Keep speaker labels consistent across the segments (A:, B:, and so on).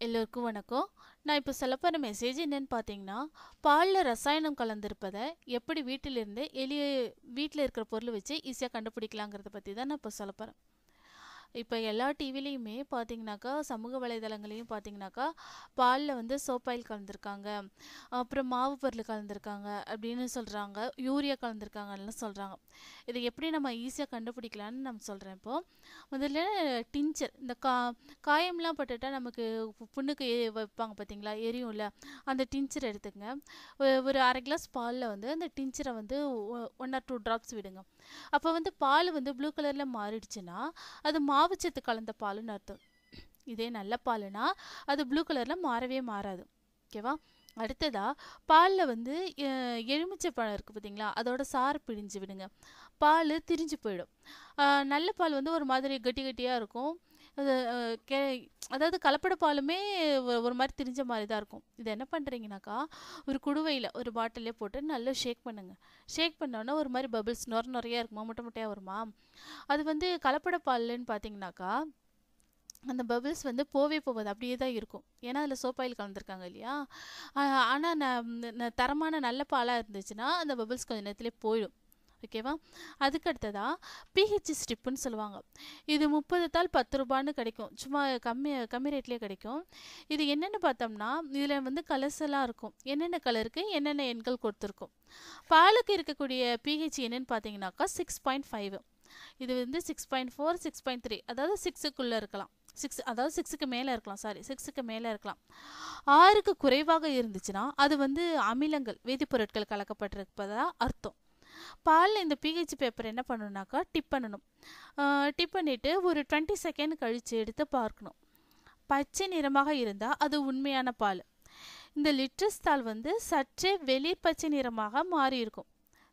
A: எல்லோருக்கும் வணக்கம். நான் இப்போ சொல்ல போகிற மெசேஜ் என்னென்னு பார்த்தீங்கன்னா பாலில் ரசாயனம் கலந்திருப்பதை எப்படி வீட்டிலிருந்து எளிய வீட்டில் இருக்கிற பொருள் வச்சு ஈஸியாக கண்டுபிடிக்கலாங்கிறத பற்றி தான் நான் இப்போ சொல்ல போகிறேன் இப்போ எல்லா டிவிலையுமே பார்த்தீங்கன்னாக்கா சமூக வலைதளங்களையும் பார்த்தீங்கன்னாக்கா பாலில் வந்து சோப்பாயில் கலந்துருக்காங்க. அப்புறம் மாவு பொருள் கலந்துருக்காங்க அப்படின்னு சொல்கிறாங்க யூரியா கலந்துருக்காங்கன்னு சொல்கிறாங்க இதை எப்படி நம்ம ஈஸியாக கண்டுபிடிக்கலான்னு நம்ம சொல்கிறேன் இப்போது முதல்ல டிஞ்சர் இந்த கா காயம்லாம் பட்டுட்டா நமக்கு புண்ணுக்கு வைப்பாங்க பார்த்தீங்களா எரியும்ல. அந்த டிஞ்சர் எடுத்துக்கங்க. ஒரு அரை கிளாஸ் பாலில் வந்து அந்த டிஞ்சரை வந்து ஒன் ஆர் டூ ட்ராப்ஸ் விடுங்க. அப்போ வந்து பால் வந்து ப்ளூ கலரில் மாறிடுச்சுன்னா அது மாவுச்சத்து கலந்த பாலுன்னு அர்த்தம். இதே நல்ல பாலுனா அது ப்ளூ கலரில் மாறவே மாறாது. ஓகேவா? அடுத்ததாக பாலில் வந்து எலுமிச்சை பழம் இருக்குது பார்த்தீங்களா அதோட சாறு பிழிஞ்சு விடுங்க. பால் திரிஞ்சு போயிடும். நல்ல பால் வந்து ஒரு மாதிரி கட்டி கட்டியாக இருக்கும். அது கே அதாவது கலப்பட பாலுமே ஒரு மாதிரி திரிஞ்ச மாதிரி தான் இருக்கும். இது என்ன பண்ணுறீங்கனாக்கா ஒரு குடுவையில் ஒரு பாட்டிலே போட்டு நல்லா ஷேக் பண்ணுங்கள் ஷேக் பண்ணோன்னா ஒரு மாதிரி பபிள்ஸ் நொர நொறையா இருக்குமா? முட்டை முட்டையாக வருமா? அது வந்து கலப்பட பால்னு பார்த்தீங்கன்னாக்கா அந்த பபிள்ஸ் வந்து போவே போவது அப்படியே தான் இருக்கும். ஏன்னா அதில் சோப்பாயில் கலந்துருக்காங்க இல்லையா? ஆனால் நான் தரமான நல்ல பாலாக இருந்துச்சுன்னா அந்த பபிள்ஸ் கொஞ்ச நேரத்துலேயே போயிடும். ஓகேவா அதுக்கு அடுத்ததாக பிஹெச் ஸ்ட்ரிப்புன்னு சொல்லுவாங்க. இது முப்பது தாள் பத்து ரூபான்னு கிடைக்கும். சும்மா கம்மி கம்மி ரேட்லேயே கிடைக்கும். இது என்னென்னு பார்த்தோம்னா இதில் வந்து கலர்ஸ் எல்லாம் இருக்கும். என்னென்ன கலருக்கு என்னென்ன எண்கள் கொடுத்துருக்கும்? பாலுக்கு இருக்கக்கூடிய பிஹெச் என்னன்னு பார்த்தீங்கன்னாக்கா சிக்ஸ் பாயிண்ட் ஃபைவ் இது வந்து six point four six point three அதாவது சிக்ஸுக்குள்ளே இருக்கலாம். சிக்ஸ் அதாவது சிக்ஸுக்கு மேலே இருக்கலாம். சாரி சிக்ஸுக்கு மேலே இருக்கலாம். ஆறுக்கு குறைவாக இருந்துச்சுன்னா அது வந்து அமிலங்கள் வேதிப்பொருட்கள் கலக்கப்பட்டிருப்பதா அர்த்தம். பாலில் இந்த பிஹெச் பேப்பர் என்ன பண்ணணும்னாக்கா டிப் பண்ணணும். டிப் பண்ணிவிட்டு ஒரு டுவெண்ட்டி செகண்ட் கழித்து எடுத்து பார்க்கணும். பச்சை நிறமாக இருந்தால் அது உண்மையான பால். இந்த லிட்ரஸ் தாள் வந்து சற்றே வெளிர் பச்சை நிறமாக மாறி இருக்கும்.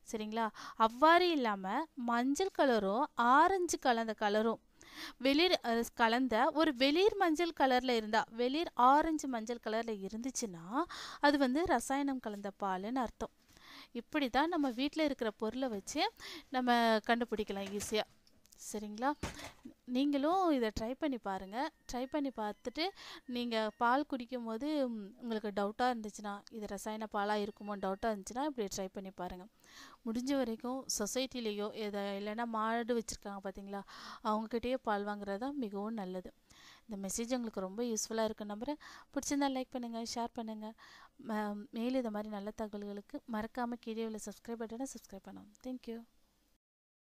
A: சரிங்களா? அவ்வாறு இல்லாமல் மஞ்சள் கலரும் ஆரஞ்சு கலந்த கலரும் வெளிர் கலந்த ஒரு வெளிர் மஞ்சள் கலரில் இருந்தால் வெளிர் ஆரஞ்சு மஞ்சள் கலரில் இருந்துச்சுன்னா அது வந்து ரசாயனம் கலந்த பாலுன்னு அர்த்தம். இப்படி தான் நம்ம வீட்டில் இருக்கிற பொருளை வச்சு நம்ம கண்டுபிடிக்கலாம் ஈஸியாக சரிங்களா? நீங்களும் இதை ட்ரை பண்ணி பாருங்கள் ட்ரை பண்ணி பார்த்துட்டு நீங்கள் பால் குடிக்கும் போது உங்களுக்கு டவுட்டாக இருந்துச்சுன்னா இது ரசாயன பாலாக இருக்குமோ டவுட்டாக இருந்துச்சுன்னா இப்படி ட்ரை பண்ணி பாருங்கள் முடிஞ்ச வரைக்கும் சொசைட்டிலேயோ எதை இல்லைன்னா மாடு வச்சுருக்காங்க பார்த்தீங்களா அவங்கக்கிட்டேயே பால் வாங்குறது தான் மிகவும் நல்லது. இந்த மெசேஜ் உங்களுக்கு ரொம்ப யூஸ்ஃபுல்லாக இருக்கு நம்புகிறேன் பிடிச்சிருந்தா லைக் பண்ணுங்கள் ஷேர் பண்ணுங்கள் மேலும் இதை மாதிரி நல்ல தகவல்களுக்கு மறக்காமல் கீழே உள்ள சப்ஸ்கிரைப் பட்டனை சப்ஸ்கிரைப் பண்ணணும். தேங்க்யூ